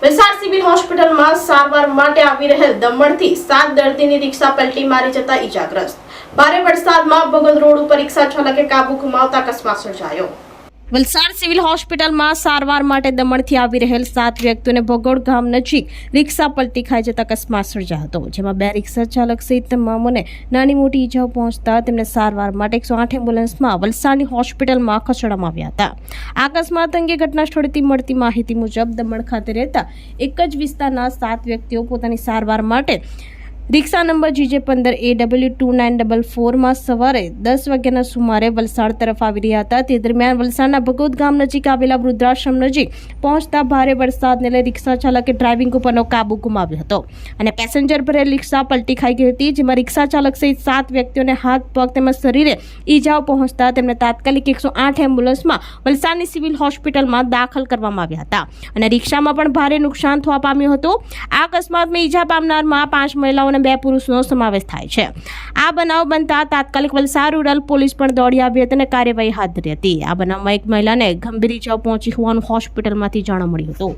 Valsad civil હોસ્પિટલમાં સારવાર માટે આવી રહેલ દમણથી સાત દર્દીની રિક્ષા પલટી મારી જતા ઈજાગ્રસ્ત. ભારે વરસાદમાં ભગત રોડ ઉપર રિક્ષા ચાલકે કાબુ ગુમાવતા અકસ્માત સર્જાયો. વલસાડ સિવિલ હોસ્પિટલમાં સારવાર માટે દમણથી આવી રહેલ સાત વ્યક્તિઓને ભગોડ ગામ નજીક રિક્ષા પલટી ખાઈ જતા અકસ્માત સર્જાયો હતો, જેમાં બે રિક્ષા ચાલક સહિત તમામોને નાની મોટી ઈજાઓ પહોંચતા તેમને સારવાર માટે એકસો આઠ એમ્બ્યુલન્સમાં વલસાડની હોસ્પિટલમાં ખસેડવામાં આવ્યા હતા. આ અકસ્માત અંગે ઘટના સ્થળેથી મળતી માહિતી મુજબ દમણ ખાતે રહેતા એક જ વિસ્તારના સાત વ્યક્તિઓ પોતાની સારવાર માટે રિક્ષા નંબર જીજે પંદર A W two nine double ફોરમાં સવારે દસ વાગ્યાના સુમારે વલસાડ તરફ આવી રહ્યા હતા. તે દરમિયાન વલસાડના ભગોદ ગામ નજીક આવેલા વૃદ્ધાશ્રમ નજીક પહોંચતા ભારે વરસાદને લઈ રિક્ષા ચાલકે ડ્રાઇવિંગ ઉપરનો કાબુ ગુમાવ્યો હતો અને પેસેન્જર ભરેલ રિક્ષા પલટી ખાઈ ગઈ હતી, જેમાં રિક્ષા ચાલક સહિત સાત વ્યક્તિઓને હાથ પગ તેમજ શરીરે ઈજાઓ પહોંચતા તેમને તાત્કાલિક એકસો આઠ એમ્બ્યુલન્સમાં વલસાડની સિવિલ હોસ્પિટલમાં દાખલ કરવામાં આવ્યા હતા અને રિક્ષામાં પણ ભારે નુકસાન થવા પામ્યું હતું. આ અકસ્માતમાં ઈજા પામનારમાં પાંચ મહિલાઓ અને બે પુરુષનો સમાવેશ થાય છે આ બનાવ બનતા તાત્કાલિક વલસાડ રૂરલ પોલીસ પણ દોડી આવી હતી અને કાર્યવાહી હાથ ધરી હતી આ બનાવમાં એક મહિલાને ગંભીર ઈજાઓ પહોંચી હોવાનું હોસ્પિટલમાંથી જાણવા મળ્યું હતું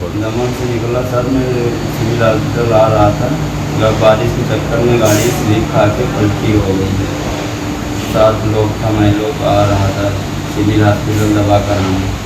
दमन से निकला सर मैं सिविल हॉस्पिटल आ रहा था जब बारिश के चक्कर में गाड़ी स्लिप खा के पलटी हो गई सात लोग था मैं लोग आ रहा था सिविल हॉस्पिटल दवा कराने